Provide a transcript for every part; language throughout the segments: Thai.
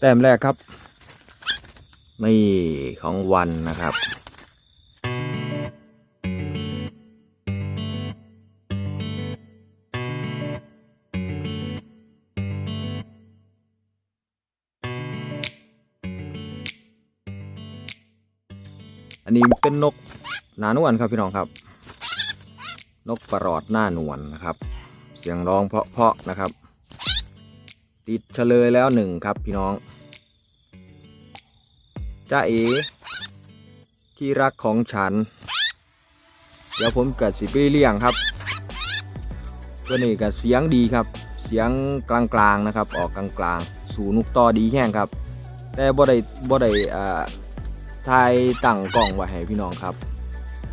แต้มแรกครับ นี่ของวันนะครับอันนี้เป็นนกหนานวลครับพี่น้องครับ นกประหลอดหน้านวลนะครับ เสียงร้องเพาะๆนะครับ ติดเฉลยแล้วหนึ่งครับพี่น้องจ้าเอที่รักของฉัน เดี๋ยวผมกัดสิไปเลี้ยงครับตัวนี้กับเสียงดีครับ เสียงกลางๆนะครับ ออกกลางๆ สู่นุกต่อดีแห้งครับ แต่บ่ได้บ่ได้อ่าถ่ายตั้งกล้องไว้ให้พี่น้องครับ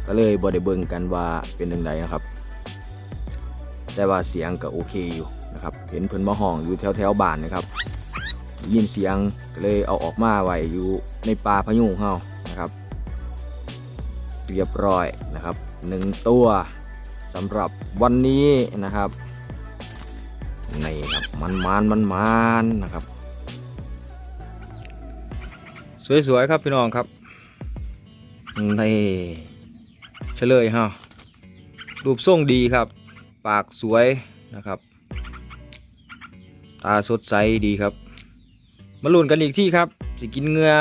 ก็เลยบ่ได้เบิ่งกันว่าเป็นยังไงนะครับ แต่ว่าเสียงก็โอเคอยู่นะครับเห็นเพิ่นมาห้องอยู่แถวแถวบ้านนะครับยินเสียงก็เลยเอาออกมาไว้อยู่ในป่าพะยุงเฮานะครับ เรียบร้อยนะครับหนึ่งตัวสำหรับวันนี้นะครับนี่ครับมันมันมันมันนะครับ สวยๆครับพี่น้องครับนี่เฉลยฮะรูปทรงดีครับ ปากสวยนะครับ ตาสดใสดีครับ มาลุ้นกันอีกที่ครับ สิกินเงือ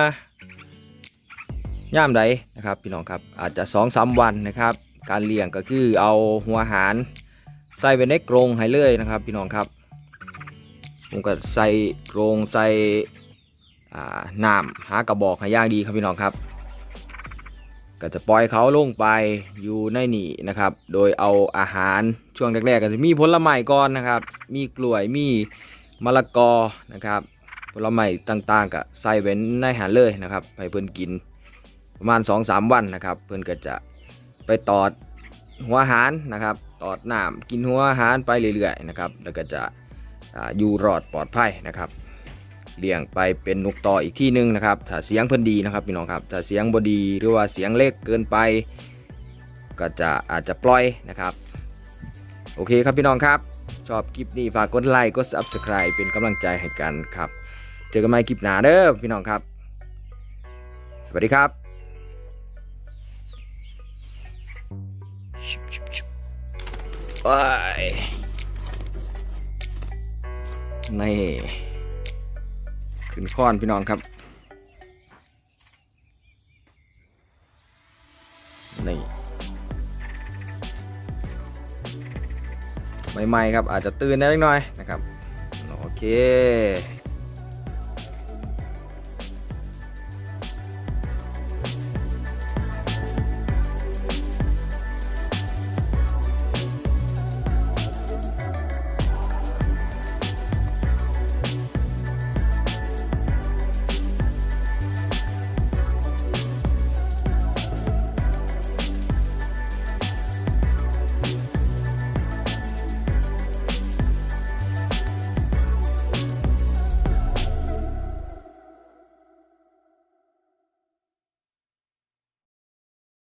ย่ามใดนะครับพี่น้องครับอาจจะสองสามวันนะครับ การเลี้ยงก็คือเอาหัวอาหารใส่ไว้ในกรงให้เลยนะครับ พี่น้องครับผมก็ใส่กรงใส่น้ำหากระบอกให้ย่างดีครับพี่น้องครับก็จะปล่อยเขาลงไปอยู่ในนี่นะครับ โดยเอาอาหาร ช่วงแรกๆก็จะมีผลไม้ก่อนนะครับ มีกล้วยมีมะละกอนะครับผลไม้ต่างๆก็ใส่ไว้นในหาเลยนะครับให้เพื่อนกินประมาณ 2-3 วันนะครับ เพื่อนก็จะไปตอดหัวอาหารนะครับ ตอดน้ำกินหัวอาหารไปเรื่อยๆนะครับแล้วก็จะออยู่รอดปลอดภัยนะครับเลี้ยงไปเป็นนกต่ออีกที่หนึงนะครับถ้าเสียงเพิ่นดีนะครับพี่น้องครับถ้าเสียงบดีหรือว่าเสียงเล็กเกินไป ก็จะอาจจะปล่อยนะครับ โอเคครับพี่น้องครับ ชอบคลิปนี้ฝากกดไลค์กด subscribe เป็นกำลังใจให้กันครับ เจอกันใหม่คลิปหน้าเด้อพี่น้องครับ สวัสดีครับไปนี่ขึ้นค้อนพี่น้องครับนี่ ใหม่ๆครับอาจจะตื่นได้เล็กน้อยนะครับโอเค